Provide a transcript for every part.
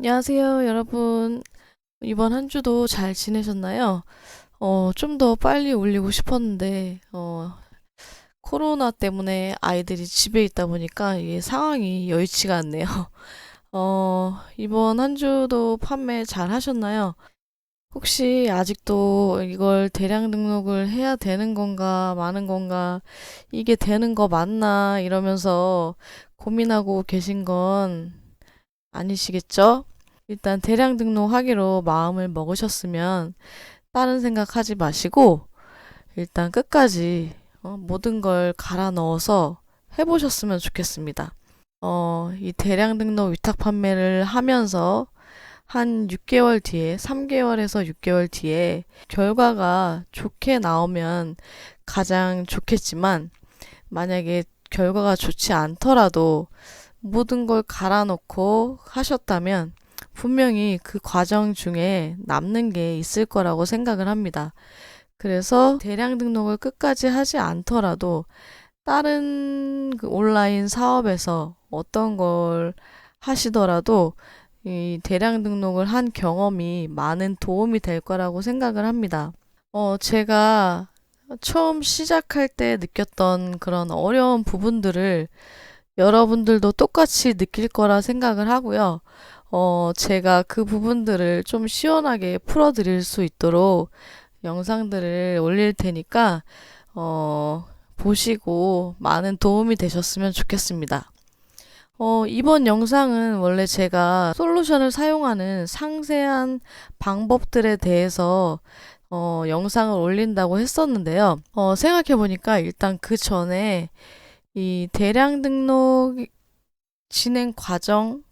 안녕하세요, 여러분. 이번 한 주도 잘 지내셨나요? 어, 좀 더 빨리 올리고 싶었는데, 어, 코로나 때문에 아이들이 집에 있다 보니까 이게 상황이 여의치가 않네요. 어, 이번 한 주도 판매 잘 하셨나요? 혹시 아직도 이걸 대량 등록을 해야 되는 건가, 마는 건가, 이게 되는 거 맞나, 이러면서 고민하고 계신 건 아니시겠죠? 일단 대량 등록하기로 마음을 먹으셨으면 다른 생각하지 마시고 일단 끝까지 어, 모든 걸 갈아 넣어서 해보셨으면 좋겠습니다. 어, 이 대량 등록 위탁 판매를 하면서 한 6개월 뒤에, 3개월에서 6개월 뒤에 결과가 좋게 나오면 가장 좋겠지만 만약에 결과가 좋지 않더라도 모든 걸 갈아 넣고 하셨다면 분명히 그 과정 중에 남는 게 있을 거라고 생각을 합니다. 그래서 대량 등록을 끝까지 하지 않더라도 다른 그 온라인 사업에서 어떤 걸 하시더라도 이 대량 등록을 한 경험이 많은 도움이 될 거라고 생각을 합니다. 어, 제가 처음 시작할 때 느꼈던 그런 어려운 부분들을 여러분들도 똑같이 느낄 거라 생각을 하고요. 어, 제가 그 부분들을 좀 시원하게 풀어드릴 수 있도록 영상들을 올릴 테니까, 어, 보시고 많은 도움이 되셨으면 좋겠습니다. 어, 이번 영상은 원래 제가 솔루션을 사용하는 상세한 방법들에 대해서 어, 영상을 올린다고 했었는데요. 어, 생각해보니까 일단 그 전에 이 대량 등록 진행 과정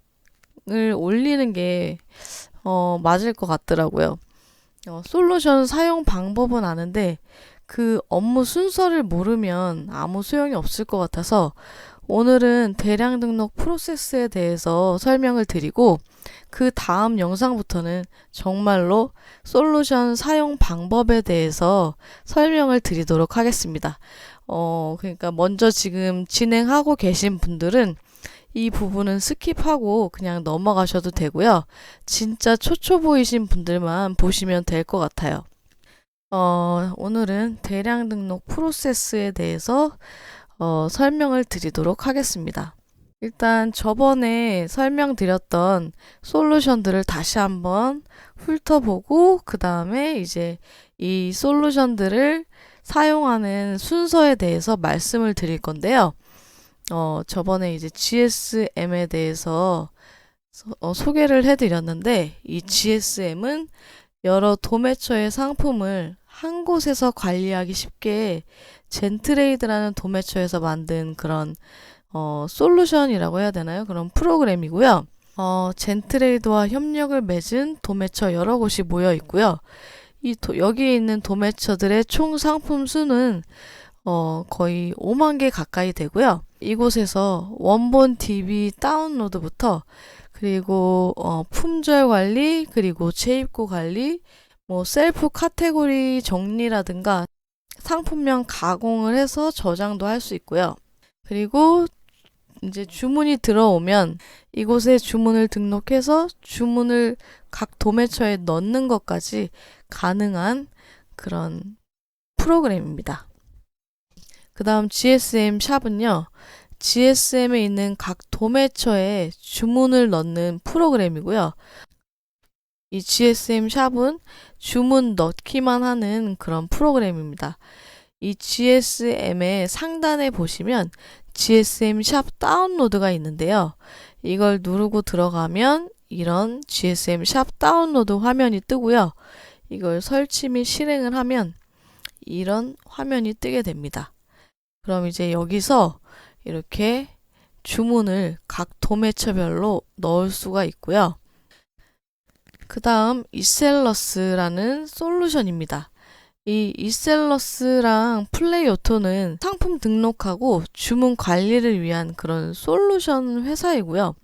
을 올리는 게 어, 맞을 것 같더라고요. 어, 솔루션 사용 방법은 아는데 그 업무 순서를 모르면 아무 소용이 없을 것 같아서 오늘은 대량 등록 프로세스에 대해서 설명을 드리고 그 다음 영상부터는 정말로 솔루션 사용 방법에 대해서 설명을 드리도록 하겠습니다. 어, 그러니까 먼저 지금 진행하고 계신 분들은 이 부분은 스킵하고 그냥 넘어가셔도 되고요. 진짜 초초보이신 분들만 보시면 될 것 같아요. 어, 오늘은 대량 등록 프로세스에 대해서 어, 설명을 드리도록 하겠습니다. 일단 저번에 설명드렸던 솔루션들을 다시 한번 훑어보고 그 다음에 이제 이 솔루션들을 사용하는 순서에 대해서 말씀을 드릴 건데요. 어, 저번에 이제 GSM에 대해서 소, 어, 소개를 해드렸는데 이 GSM은 여러 도매처의 상품을 한 곳에서 관리하기 쉽게 젠트레이드라는 도매처에서 만든 그런 어, 솔루션이라고 해야 되나요? 그런 프로그램이고요. 어, 젠트레이드와 협력을 맺은 도매처 여러 곳이 모여 있고요. 이 도, 여기에 있는 도매처들의 총 상품 수는 어, 거의 5만 개 가까이 되고요. 이곳에서 원본 DB 다운로드부터 그리고 어, 품절 관리 그리고 재입고 관리 뭐 셀프 카테고리 정리라든가 상품명 가공을 해서 저장도 할 수 있고요. 그리고 이제 주문이 들어오면 이곳에 주문을 등록해서 주문을 각 도매처에 넣는 것까지 가능한 그런 프로그램입니다. 그 다음 GSM 샵은요. GSM에 있는 각 도매처에 주문을 넣는 프로그램이고요. 이 GSM 샵은 주문 넣기만 하는 그런 프로그램입니다. 이 GSM의 상단에 보시면 GSM 샵 다운로드가 있는데요. 이걸 누르고 들어가면 이런 GSM 샵 다운로드 화면이 뜨고요. 이걸 설치 및 실행을 하면 이런 화면이 뜨게 됩니다. 그럼 이제 여기서 이렇게 주문을 각 도매처별로 넣을 수가 있고요. 그 다음 이셀러스라는 솔루션입니다. 이 이셀러스랑 플레이오토는 상품 등록하고 주문 관리를 위한 그런 솔루션 회사이고요.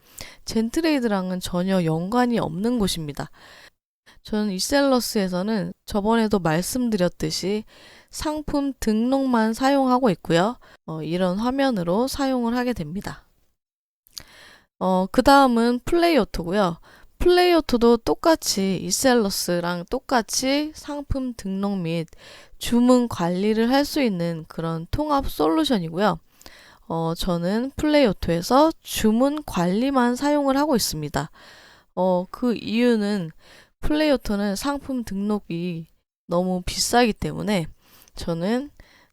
젠트레이드랑은 전혀 연관이 없는 곳입니다. 저는 이셀러스에서는 저번에도 말씀드렸듯이 상품 등록만 사용하고 있고요. 어, 이런 화면으로 사용을 하게 됩니다. 어, 그 다음은 플레이오토고요. 플레이오토도 똑같이 이셀러스랑 똑같이 상품 등록 및 주문 관리를 할 수 있는 그런 통합 솔루션이고요. 어, 저는 플레이오토에서 주문 관리만 사용을 하고 있습니다. 어, 그 이유는 플레이오토는 상품 등록이 너무 비싸기 때문에 저는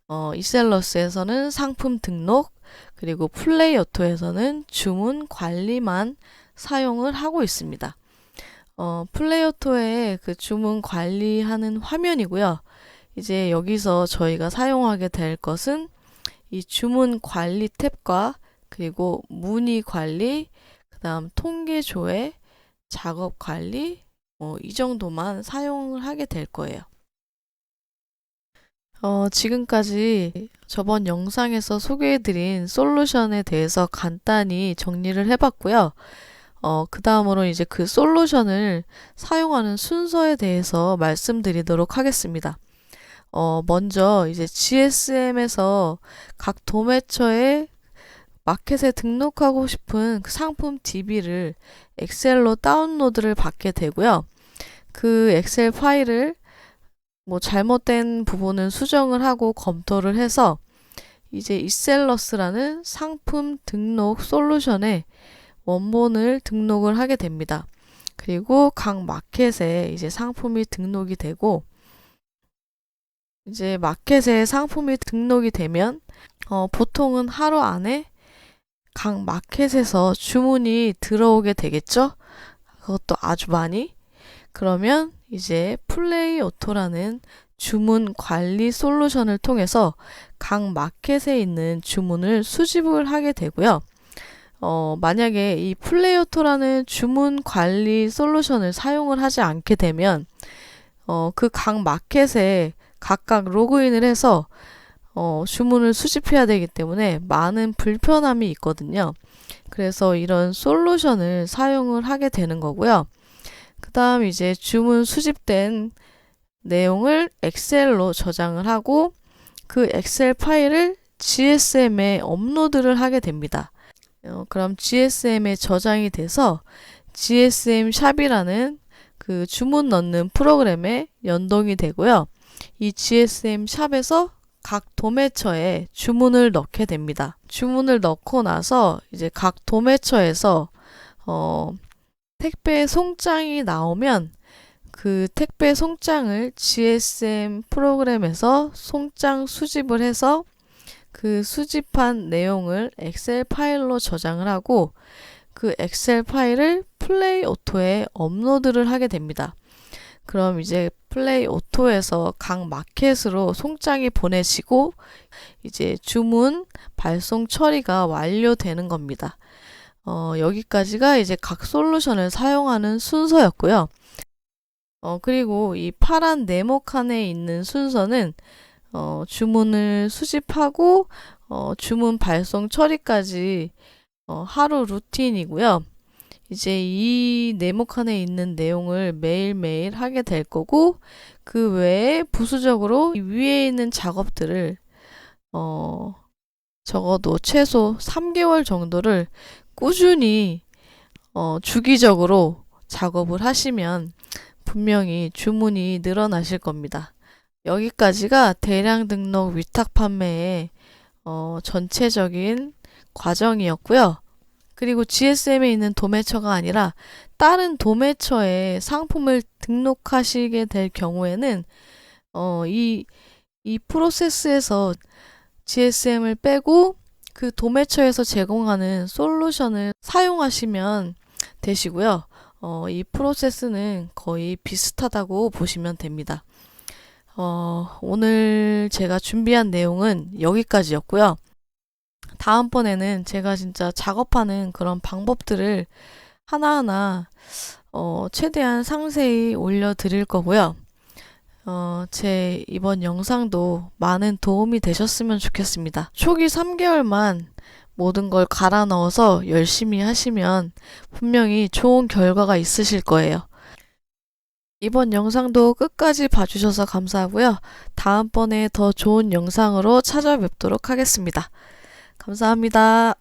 어, 이셀러스에서는 상품 등록 그리고 플레이오토에서는 주문 관리만 사용을 하고 있습니다. 어, 플레이오토의 그 주문 관리하는 화면이고요. 이제 여기서 저희가 사용하게 될 것은 이 주문 관리 탭과 그리고 문의 관리, 그 다음 통계 조회, 작업 관리, 어, 이 정도만 사용을 하게 될 거예요. 어, 지금까지 저번 영상에서 소개해드린 솔루션에 대해서 간단히 정리를 해봤고요. 어, 그 다음으로 이제 그 솔루션을 사용하는 순서에 대해서 말씀드리도록 하겠습니다. 어, 먼저 이제 GSM에서 각 도매처에 마켓에 등록하고 싶은 그 상품 DB를 엑셀로 다운로드를 받게 되고요. 그 엑셀 파일을 뭐 잘못된 부분은 수정을 하고 검토를 해서 이제 이셀러스라는 상품 등록 솔루션에 원본을 등록을 하게 됩니다. 그리고 각 마켓에 이제 상품이 등록이 되고 이제 마켓에 상품이 등록이 되면 어, 보통은 하루 안에 각 마켓에서 주문이 들어오게 되겠죠? 그것도 아주 많이. 그러면 이제 플레이 오토라는 주문 관리 솔루션을 통해서 각 마켓에 있는 주문을 수집을 하게 되고요. 어, 만약에 이 플레이오토라는 주문 관리 솔루션을 사용을 하지 않게 되면 어, 그 각 마켓에 각각 로그인을 해서 어, 주문을 수집해야 되기 때문에 많은 불편함이 있거든요. 그래서 이런 솔루션을 사용을 하게 되는 거고요. 그 다음 이제 주문 수집된 내용을 엑셀로 저장을 하고 그 엑셀 파일을 GSM에 업로드를 하게 됩니다. 어, 그럼 GSM에 저장이 돼서 GSM 샵이라는 그 주문 넣는 프로그램에 연동이 되고요. 이 GSM 샵에서 각 도매처에 주문을 넣게 됩니다. 주문을 넣고 나서 이제 각 도매처에서 어, 택배 송장이 나오면 그 택배 송장을 GSM 프로그램에서 송장 수집을 해서 그 수집한 내용을 엑셀 파일로 저장을 하고 그 엑셀 파일을 플레이 오토에 업로드를 하게 됩니다. 그럼 이제 플레이 오토에서 각 마켓으로 송장이 보내지고 이제 주문 발송 처리가 완료되는 겁니다. 어, 여기까지가 이제 각 솔루션을 사용하는 순서였고요. 어, 그리고 이 파란 네모 칸에 있는 순서는 어, 주문을 수집하고 어, 주문 발송 처리까지 어, 하루 루틴이고요. 이제 이 네모칸에 있는 내용을 매일매일 하게 될 거고 그 외에 부수적으로 위에 있는 작업들을 어 적어도 최소 3개월 정도를 꾸준히 어 주기적으로 작업을 하시면 분명히 주문이 늘어나실 겁니다. 여기까지가 대량 등록 위탁 판매의 어 전체적인 과정이었고요. 그리고 GSM에 있는 도매처가 아니라 다른 도매처에 상품을 등록하시게 될 경우에는 어, 이, 이 프로세스에서 GSM을 빼고 그 도매처에서 제공하는 솔루션을 사용하시면 되시고요. 어, 이 프로세스는 거의 비슷하다고 보시면 됩니다. 어, 오늘 제가 준비한 내용은 여기까지였고요. 다음번에는 제가 진짜 작업하는 그런 방법들을 하나하나 어, 최대한 상세히 올려드릴 거고요. 어, 제 이번 영상도 많은 도움이 되셨으면 좋겠습니다. 초기 3개월만 모든 걸 갈아 넣어서 열심히 하시면 분명히 좋은 결과가 있으실 거예요. 이번 영상도 끝까지 봐주셔서 감사하고요. 다음번에 더 좋은 영상으로 찾아뵙도록 하겠습니다. 감사합니다.